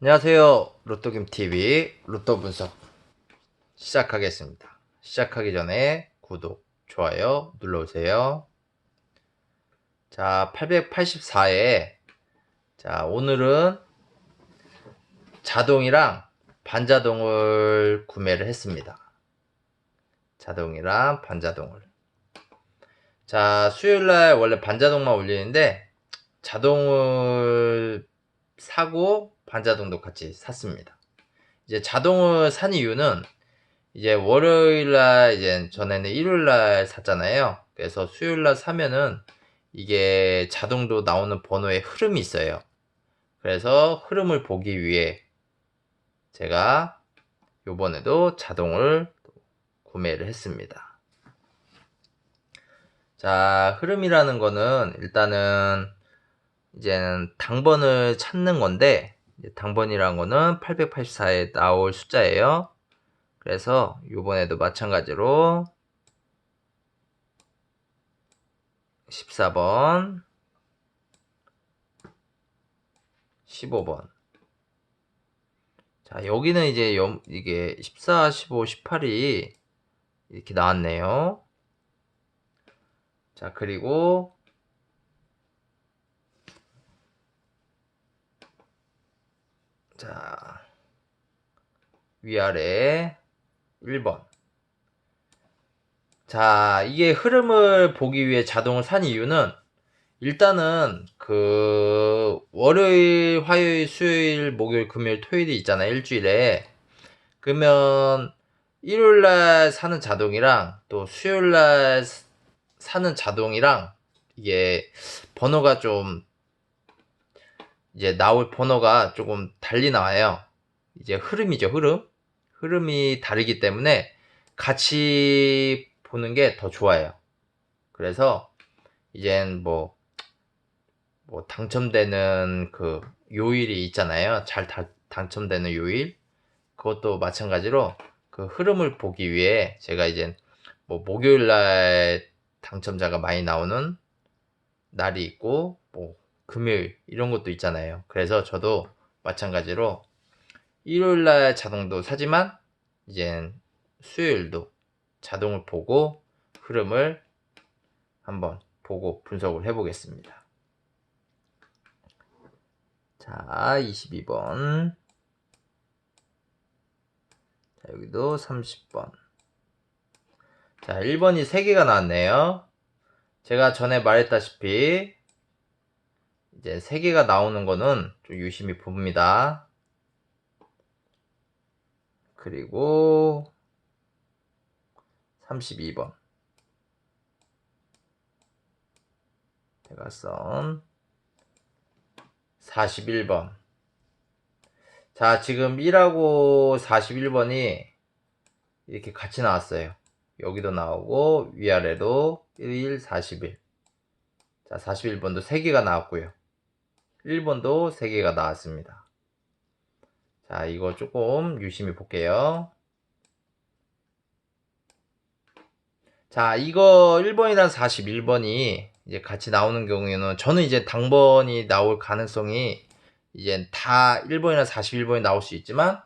안녕하세요. 로또김TV 로또 분석 시작하겠습니다. 시작하기 전에 구독, 좋아요 눌러주세요. 자, 884에 자, 오늘은 자동이랑 반자동을 구매를 했습니다. 자동이랑 반자동을. 자, 수요일날 원래 반자동만 올리는데 자동을 사고 반자동도 같이 샀습니다. 이제 자동을 산 이유는 이제 월요일날 이제 전에는 일요일날 샀잖아요. 그래서 수요일날 사면은 이게 자동도 나오는 번호에 흐름이 있어요. 그래서 흐름을 보기 위해 제가 요번에도 자동을 구매를 했습니다. 자, 흐름이라는 거는 일단은 이제는 당번을 찾는 건데 당번이란 거는 884에 나올 숫자예요. 그래서 요번에도 마찬가지로 14번 15번 자 여기는 이제 연, 이게 14, 15, 18이 이렇게 나왔네요. 자 그리고 자, 위아래 1번. 자, 이게 흐름을 보기 위해 자동을 산 이유는 일단은 그 월요일, 화요일, 수요일, 목요일, 금요일, 토요일이 있잖아요. 일주일에. 그러면 일요일 날 사는 자동이랑 또 수요일 날 사는 자동이랑 이게 번호가 좀 이제 나올 번호가 조금 달리 나와요. 이제 흐름이죠, 흐름. 흐름이 다르기 때문에 같이 보는 게 더 좋아요. 그래서 이젠 뭐, 뭐 당첨되는 그 요일이 있잖아요. 잘 다, 당첨되는 요일. 그것도 마찬가지로 그 흐름을 보기 위해 제가 이제 뭐 목요일 날 당첨자가 많이 나오는 날이 있고 뭐 금요일 이런 것도 있잖아요. 그래서 저도 마찬가지로 일요일 날 자동도 사지만 이젠 수요일도 자동을 보고 흐름을 한번 보고 분석을 해보겠습니다. 자, 22번. 자, 여기도 30번. 자, 1번이 3개가 나왔네요. 제가 전에 말했다시피 이제 세 개가 나오는 거는 좀 유심히 봅니다. 그리고 32번 대각선 41번 자 지금 1하고 41번이 이렇게 같이 나왔어요 여기도 나오고 위아래도 1, 41 자, 41번도 3개가 나왔고요. 1번도 3개가 나왔습니다. 자, 이거 조금 유심히 볼게요. 자, 이거 1번이랑 41번이 이제 같이 나오는 경우에는 저는 이제 당번이 나올 가능성이 이제 다 1번이나 41번이 나올 수 있지만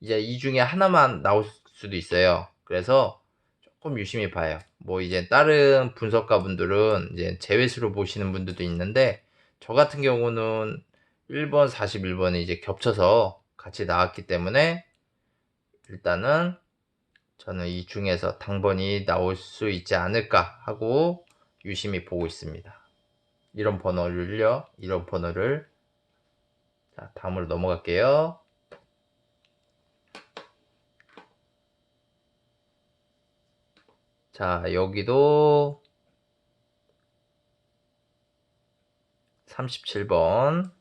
이제 이 중에 하나만 나올 수도 있어요. 그래서 조금 유심히 봐요. 뭐 이제 다른 분석가 분들은 이제 제외수로 보시는 분들도 있는데 저 같은 경우는 1번, 41번이 이제 겹쳐서 같이 나왔기 때문에 일단은 저는 이 중에서 당번이 나올 수 있지 않을까 하고 유심히 보고 있습니다. 이런 번호를요, 이런 번호를 자, 다음으로 넘어갈게요. 자, 여기도 37번.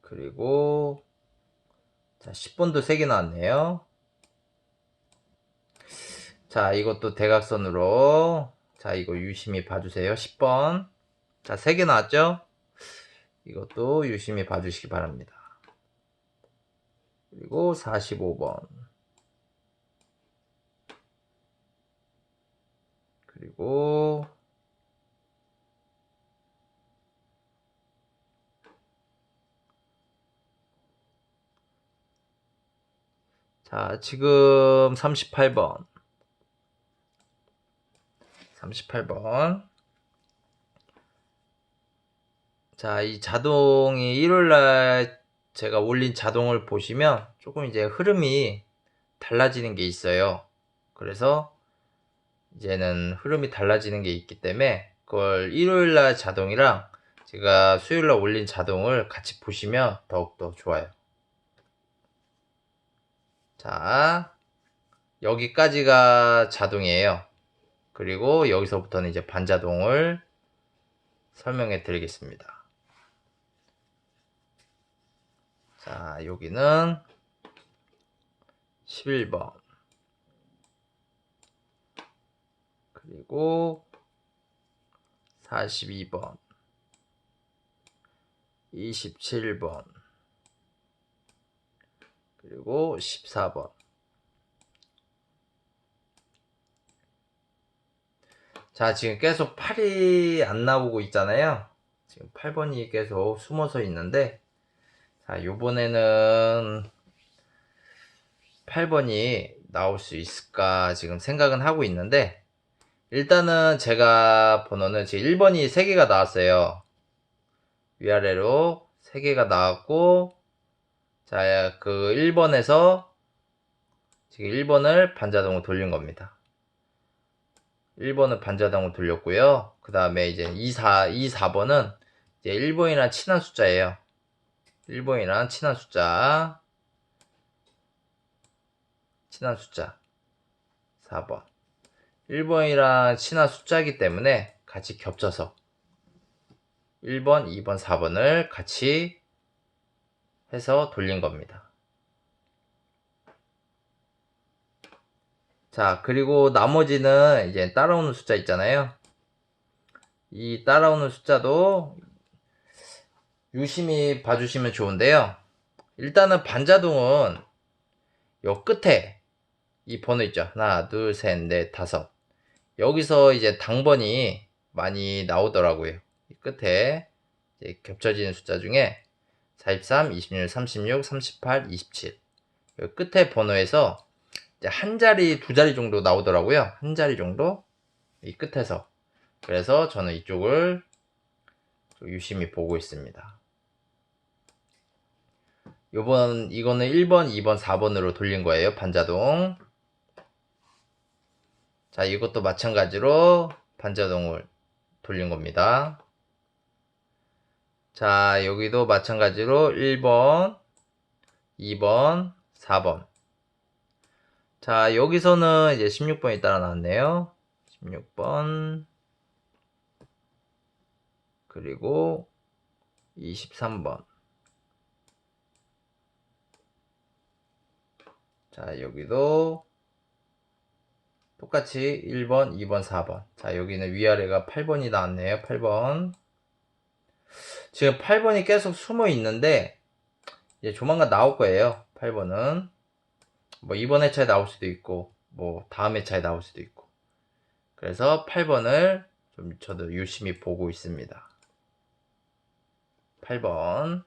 그리고 자, 10번도 3개 나왔네요. 자, 이것도 대각선으로 자, 이거 유심히 봐주세요. 10번. 자, 3개 나왔죠? 이것도 유심히 봐주시기 바랍니다. 그리고 45번. 그리고 자, 지금 38번. 38번. 자, 이 자동이 일요일날 제가 올린 자동을 보시면 조금 이제 흐름이 달라지는 게 있어요. 그래서 이제는 흐름이 달라지는 게 있기 때문에 그걸 일요일 날 자동이랑 제가 수요일 날 올린 자동을 같이 보시면 더욱더 좋아요. 자, 여기까지가 자동이에요. 그리고 여기서부터는 이제 반자동을 설명해 드리겠습니다. 자, 여기는 11번. 그리고 42번. 27번. 그리고 14번. 자, 지금 계속 8이 안 나오고 있잖아요. 지금 8번이 계속 숨어서 있는데, 자, 요번에는 8번이 나올 수 있을까 지금 생각은 하고 있는데, 일단은 제가 번호는 지금 1번이 3개가 나왔어요. 위아래로 3개가 나왔고, 자, 그 1번에서 지금 1번을 반자동으로 돌린 겁니다. 1번은 반자동으로 돌렸고요. 그 다음에 이제 2, 4, 2, 4번은 이제 1번이랑 친한 숫자예요. 1번이랑 친한 숫자. 친한 숫자. 4번. 1번이랑 친한 숫자이기 때문에 같이 겹쳐서 1번, 2번, 4번을 같이 해서 돌린 겁니다. 자, 그리고 나머지는 이제 따라오는 숫자 있잖아요. 이 따라오는 숫자도 유심히 봐주시면 좋은데요. 일단은 반자동은 요 끝에 이 번호 있죠. 하나, 둘, 셋, 넷, 다섯. 여기서 이제 당번이 많이 나오더라고요. 이 끝에 겹쳐지는 숫자 중에 43, 26, 36, 38, 27. 요 끝에 번호에서 한 자리, 두 자리 정도 나오더라고요. 한 자리 정도? 이 끝에서. 그래서 저는 이쪽을 유심히 보고 있습니다. 요번, 이거는 1번, 2번, 4번으로 돌린 거예요. 반자동. 자, 이것도 마찬가지로 반자동을 돌린 겁니다. 자, 여기도 마찬가지로 1번, 2번, 4번. 자, 여기서는 이제 16번이 따라 나왔네요. 16번. 그리고 23번. 자, 여기도 똑같이 1번, 2번, 4번. 자, 여기는 위아래가 8번이 나왔네요. 8번. 지금 8번이 계속 숨어 있는데, 이제 조만간 나올 거예요. 8번은. 뭐, 이번 회차에 나올 수도 있고, 뭐, 다음 회차에 나올 수도 있고. 그래서 8번을 좀 저도 유심히 보고 있습니다. 8번.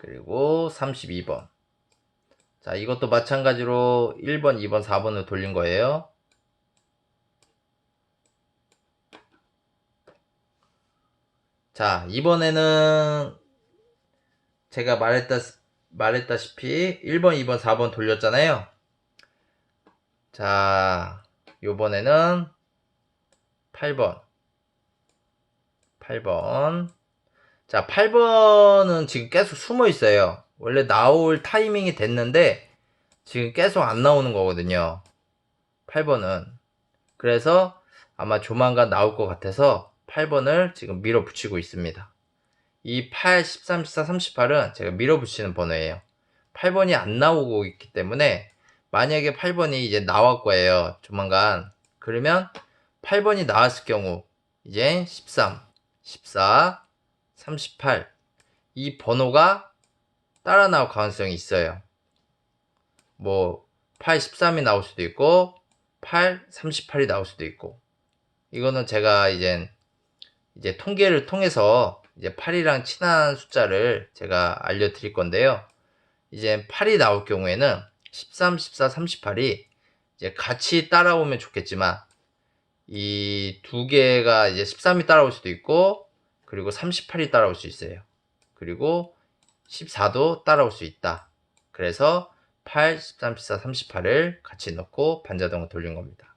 그리고 32번. 자, 이것도 마찬가지로 1번, 2번, 4번을 돌린 거예요. 자, 이번에는 제가 말했다, 말했다시피 1번, 2번, 4번 돌렸잖아요. 자, 요번에는 8번. 8번. 자, 8번은 지금 계속 숨어 있어요. 원래 나올 타이밍이 됐는데, 지금 계속 안 나오는 거거든요. 8번은. 그래서 아마 조만간 나올 것 같아서 8번을 지금 밀어붙이고 있습니다. 이 8, 13, 14, 38은 제가 밀어붙이는 번호예요. 8번이 안 나오고 있기 때문에 만약에 8번이 이제 나올 거예요. 조만간. 그러면 8번이 나왔을 경우 이제 13, 14, 38. 이 번호가 따라 나올 가능성이 있어요. 뭐, 8, 13이 나올 수도 있고, 8, 38이 나올 수도 있고 이거는 제가 이제 이제 통계를 통해서 이제 8이랑 친한 숫자를 제가 알려드릴 건데요. 이제 8이 나올 경우에는 13, 14, 38이 이제 같이 따라오면 좋겠지만 이 두 개가 이제 13이 따라올 수도 있고 그리고 38이 따라올 수 있어요. 그리고 14도 따라올 수 있다. 그래서 8, 13, 14, 38을 같이 넣고 반자동을 돌린 겁니다.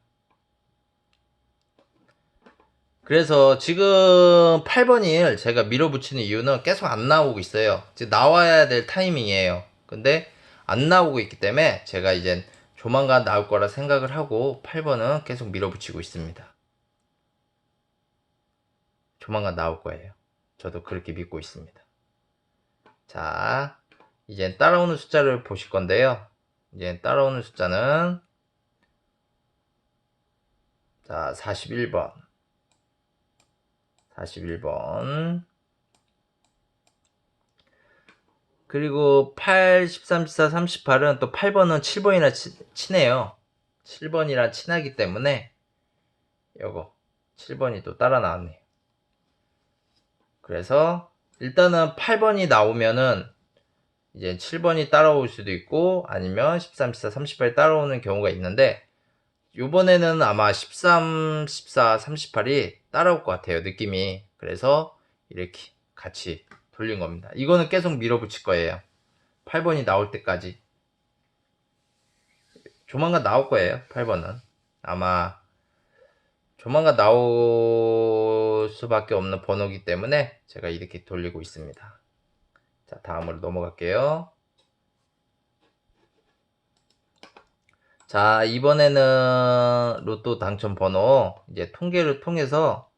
그래서 지금 8번을 제가 밀어붙이는 이유는 계속 안 나오고 있어요. 지금 나와야 될 타이밍이에요. 근데 안 나오고 있기 때문에 제가 이제 조만간 나올 거라 생각을 하고 8번은 계속 밀어붙이고 있습니다. 조만간 나올 거예요. 저도 그렇게 믿고 있습니다. 자, 이제 따라오는 숫자를 보실 건데요. 이제 따라오는 숫자는 자, 41번. 41번. 그리고 8, 13, 14, 38은 또 8번은 7번이랑 치, 친해요. 7번이랑 친하기 때문에 요거 7번이 또 따라 나왔네요. 그래서 일단은 8번이 나오면은 이제 7번이 따라올 수도 있고 아니면 13, 14, 38이 따라오는 경우가 있는데 요번에는 아마 13, 14, 38이 따라올 것 같아요. 느낌이. 그래서 이렇게 같이 돌린 겁니다. 이거는 계속 밀어붙일 거예요. 8번이 나올 때까지. 조만간 나올 거예요. 8번은. 아마 조만간 나 올 수밖에 없는 번호기 때문에 제가 이렇게 돌리고 있습니다. 자, 다음으로 넘어갈게요. 자, 이번에는 로또 당첨 번호 이제 통계를 통해서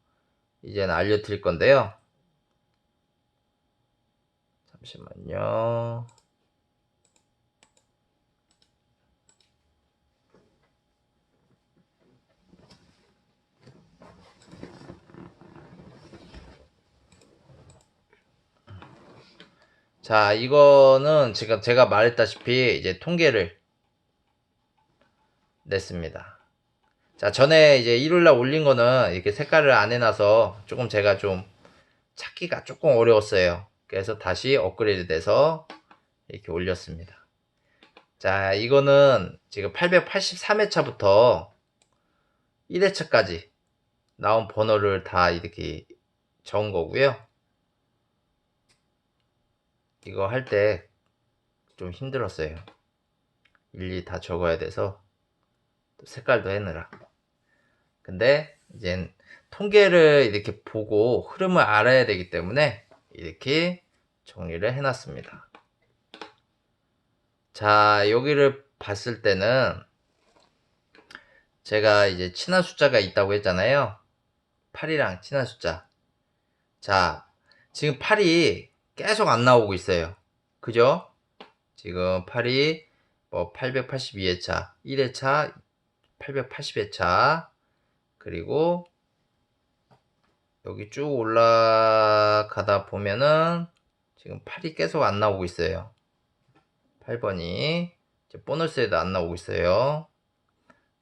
이제 알려드릴 건데요. 잠시만요. 자, 이거는 지금 제가 말했다시피 이제 통계를 냈습니다. 자, 전에 이제 일요일날 올린 거는 이렇게 색깔을 안 해놔서 조금 제가 좀 찾기가 조금 어려웠어요. 그래서 다시 업그레이드 돼서 이렇게 올렸습니다. 자, 이거는 지금 883회차부터 1회차까지 나온 번호를 다 이렇게 적은 거고요. 이거 할 때 좀 힘들었어요. 일일이 다 적어야 돼서 색깔도 해느라. 근데 이제 통계를 이렇게 보고 흐름을 알아야 되기 때문에 이렇게 정리를 해놨습니다. 자, 여기를 봤을 때는 제가 이제 친한 숫자가 있다고 했잖아요. 8이랑 친한 숫자. 자, 지금 8이 계속 안 나오고 있어요. 그죠? 지금 8이 뭐 882회차, 1회차, 880회차, 그리고 여기 쭉 올라가다 보면은 지금 8이 계속 안 나오고 있어요. 8번이 보너스에도 안 나오고 있어요.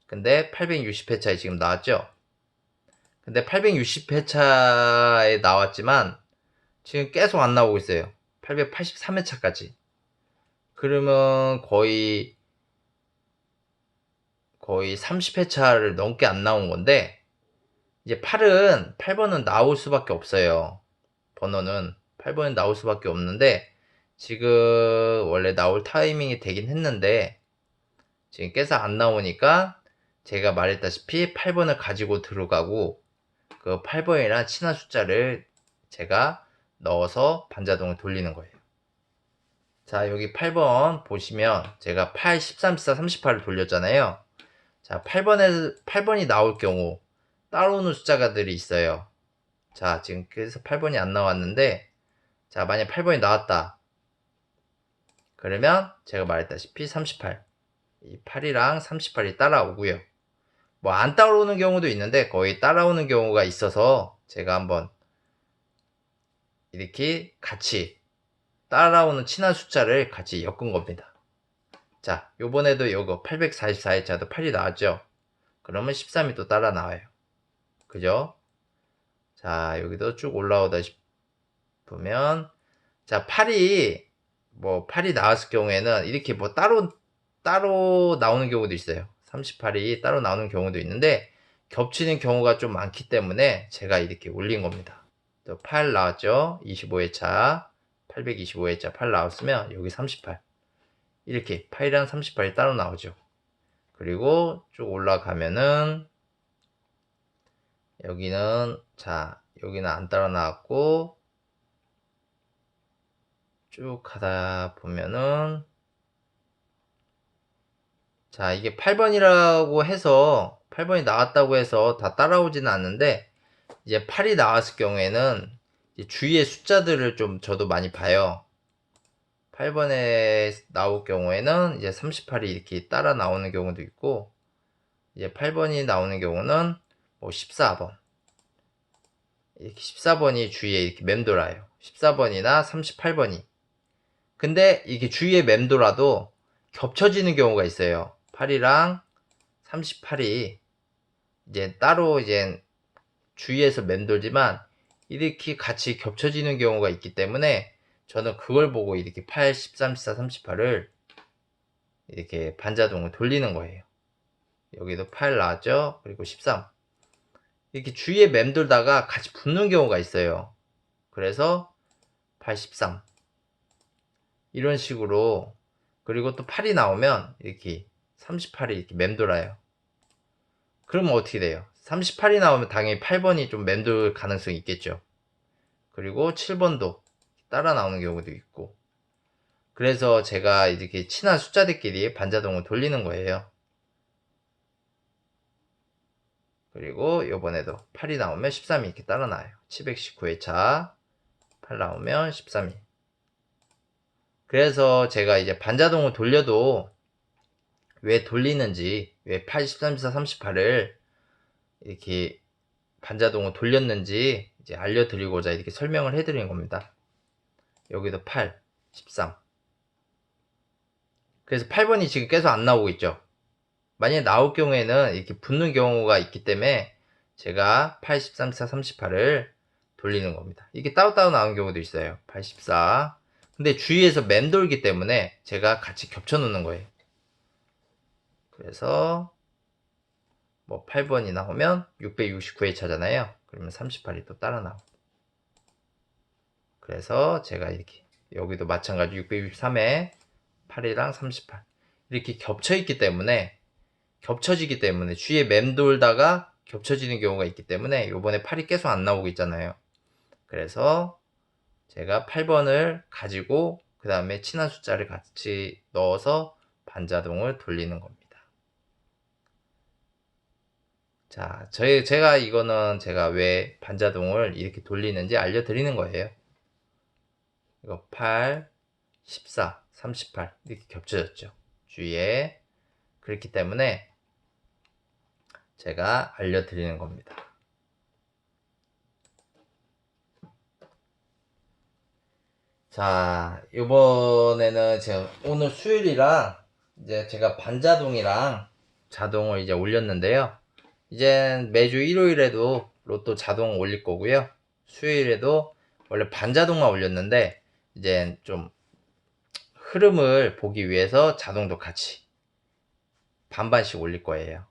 근데 860회차에 지금 나왔죠? 근데 860회차에 나왔지만 지금 계속 안 나오고 있어요. 883회차까지. 그러면 거의 거의 30회차를 넘게 안 나온 건데 이제 8은 8번은 나올 수밖에 없어요. 번호는 8번은 나올 수밖에 없는데 지금 원래 나올 타이밍이 되긴 했는데 지금 계속 안 나오니까 제가 말했다시피 8번을 가지고 들어가고 그 8번이랑 친한 숫자를 제가 넣어서 반자동을 돌리는 거예요. 자, 여기 8번 보시면 제가 8, 13, 14, 38을 돌렸잖아요. 자, 8번에, 8번이 나올 경우 따라오는 숫자가들이 있어요. 자, 지금 그래서 8번이 안 나왔는데, 자, 만약 8번이 나왔다. 그러면 제가 말했다시피 38. 이 8이랑 38이 따라오고요. 뭐 안 따라오는 경우도 있는데 거의 따라오는 경우가 있어서 제가 한번 이렇게 같이 따라오는 친한 숫자를 같이 엮은 겁니다. 자, 요번에도 요거 844회차도 8이 나왔죠? 그러면 13이 또 따라 나와요. 그죠? 자, 여기도 쭉 올라오다 싶으면, 자, 8이, 뭐, 8이 나왔을 경우에는 이렇게 뭐 따로, 따로 나오는 경우도 있어요. 38이 따로 나오는 경우도 있는데, 겹치는 경우가 좀 많기 때문에 제가 이렇게 올린 겁니다. 또 8 나왔죠? 25회차, 825회차 8 나왔으면 여기 38. 이렇게 8이랑 38이 따로 나오죠. 그리고 쭉 올라가면은 여기는 자 여기는 안 따라 나왔고 쭉 가다 보면은 자 이게 8번이라고 해서 8번이 나왔다고 해서 다 따라오지는 않는데 이제 8이 나왔을 경우에는 주위의 숫자들을 좀 저도 많이 봐요. 8번에 나올 경우에는 이제 38이 이렇게 따라 나오는 경우도 있고 이제 8번이 나오는 경우는 뭐 14번. 이렇게 14번이 주위에 이렇게 맴돌아요. 14번이나 38번이. 근데 이게 주위에 맴돌아도 겹쳐지는 경우가 있어요. 8이랑 38이 이제 따로 이제 주위에서 맴돌지만 이렇게 같이 겹쳐지는 경우가 있기 때문에 저는 그걸 보고 이렇게 8, 13, 14, 38을 이렇게 반자동을 돌리는 거예요. 여기도 8 나왔죠? 그리고 13. 이렇게 주위에 맴돌다가 같이 붙는 경우가 있어요. 그래서 8, 13. 이런 식으로 그리고 또 8이 나오면 이렇게 38이 이렇게 맴돌아요. 그러면 어떻게 돼요? 38이 나오면 당연히 8번이 좀 맴돌 가능성이 있겠죠. 그리고 7번도 따라 나오는 경우도 있고. 그래서 제가 이렇게 친한 숫자들끼리 반자동을 돌리는 거예요. 그리고 요번에도 8이 나오면 13이 이렇게 따라 나와요. 719회차 8 나오면 13이. 그래서 제가 이제 반자동을 돌려도 왜 돌리는지 왜 8, 13, 14, 38을 이렇게 반자동을 돌렸는지 이제 알려드리고자 이렇게 설명을 해드리는 겁니다. 여기도 8, 13. 그래서 8번이 지금 계속 안 나오고 있죠. 만약에 나올 경우에는 이렇게 붙는 경우가 있기 때문에 제가 8, 13, 14, 38을 돌리는 겁니다. 이게 따로따로 나오는 경우도 있어요. 84. 근데 주위에서 맴돌기 때문에 제가 같이 겹쳐 놓는 거예요. 그래서 뭐 8번이 나오면 669회 차잖아요. 그러면 38이 또 따라 나오고. 그래서 제가 이렇게 여기도 마찬가지 663에 8이랑 38 이렇게 겹쳐 있기 때문에 겹쳐지기 때문에 주위에 맴돌다가 겹쳐지는 경우가 있기 때문에 요번에 8이 계속 안 나오고 있잖아요 그래서 제가 8번을 가지고 그 다음에 친한 숫자를 같이 넣어서 반자동을 돌리는 겁니다 자 저희 제가 이거는 제가 왜 반자동을 이렇게 돌리는지 알려드리는 거예요 이거 8, 14, 38 이렇게 겹쳐졌죠. 주위에 그렇기 때문에 제가 알려드리는 겁니다. 자, 이번에는 제가 오늘 수요일이랑 이제 제가 반자동이랑 자동을 이제 올렸는데요. 이제 매주 일요일에도 로또 자동 올릴 거고요. 수요일에도 원래 반자동만 올렸는데 이제 좀 흐름을 보기 위해서 자동도 같이 반반씩 올릴 거예요.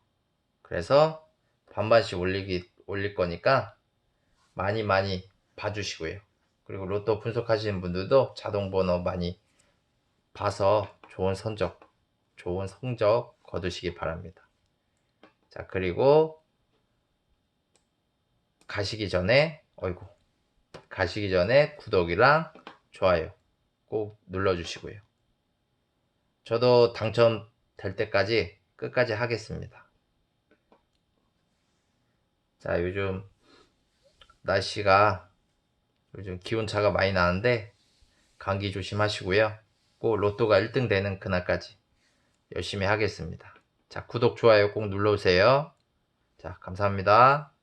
그래서 반반씩 올리기, 올릴 거니까 많이 많이 봐주시고요. 그리고 로또 분석하시는 분들도 자동 번호 많이 봐서 좋은 성적, 좋은 성적 거두시기 바랍니다. 자, 그리고 가시기 전에, 어이구, 가시기 전에 구독이랑 좋아요 꼭 눌러주시고요. 저도 당첨될 때까지 끝까지 하겠습니다. 자, 요즘 날씨가 요즘 기온차가 많이 나는데 감기 조심하시고요. 꼭 로또가 1등 되는 그날까지 열심히 하겠습니다. 자, 구독, 좋아요 꼭 눌러주세요. 자, 감사합니다.